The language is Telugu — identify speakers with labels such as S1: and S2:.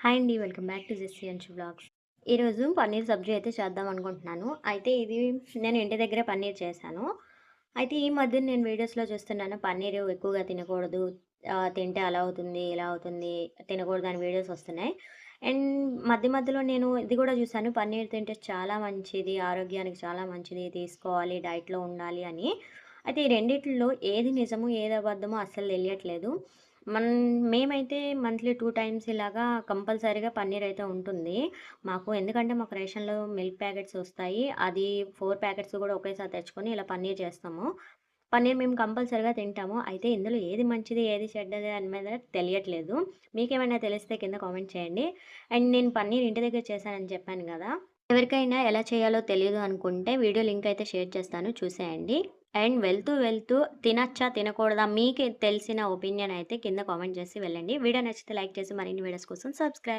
S1: హాయ్ అండి. Welcome back to Jessie Anchu vlogs ఈరోజు పన్నీర్ సబ్జీ అయితే చేద్దాం అనుకుంటున్నాను. అయితే ఇది నేను ఇంటి దగ్గరే పన్నీర్ చేశాను. అయితే ఈ మధ్యన నేను వీడియోస్‌లో చూస్తున్నాను పన్నీర్ ఎక్కువగా తినకూడదు. తింటే అలా అవుతుంది, ఇలా అవుతుంది, తినకూడదు అని వీడియోస్ వస్తున్నాయి. అండ్ మధ్య మధ్యలో నేను ఇది కూడా చూశాను పన్నీర్ తింటే చాలా మంచిది, ఆరోగ్యానికి చాలా మంచిది, తీసుకోవాలి, డైట్‌లో ఉండాలి అని. అయితే ఈ రెండిట్లో ఏది నిజము, ఏది అబద్ధమో అస్సలు తెలియట్లేదు. మన్ మేమైతే మంత్లీ టూ టైమ్స్ ఇలాగా కంపల్సరీగా పన్నీర్ అయితే ఉంటుంది. మాకు ఎందుకంటే మాకు రేషన్‌లో మిల్క్ ప్యాకెట్స్ వస్తాయి. అది ఫోర్ ప్యాకెట్స్ కూడా ఒకేసారి తెచ్చుకొని ఇలా పన్నీర్ చేస్తాము. పన్నీర్ మేము కంపల్సరీగా తింటాము. అయితే ఇందులో ఏది మంచిది, ఏది చెడ్డది అని మీద తెలియట్లేదు. మీకేమైనా తెలిస్తే కింద కామెంట్ చేయండి. అండ్ నేను పన్నీర్ ఇంటి దగ్గర చేశానని చెప్పాను కదా ఎవరికైనా ఎలా చేయాలో తెలియదు అనుకుంటే వీడియో లింక్ అయితే షేర్ చేస్తాను చూసేయండి. అండ్ వెళ్తూ వెళ్తూ తినచ్చా? తినకూడదా? మీకు తెలిసిన ఒపీనియన్ అయితే కింద కామెంట్ చేసి వెళ్ళండి. వీడియో నచ్చితే లైక్ చేసి మరిన్ని వీడియోస్ కోసం సబ్స్క్రైబ్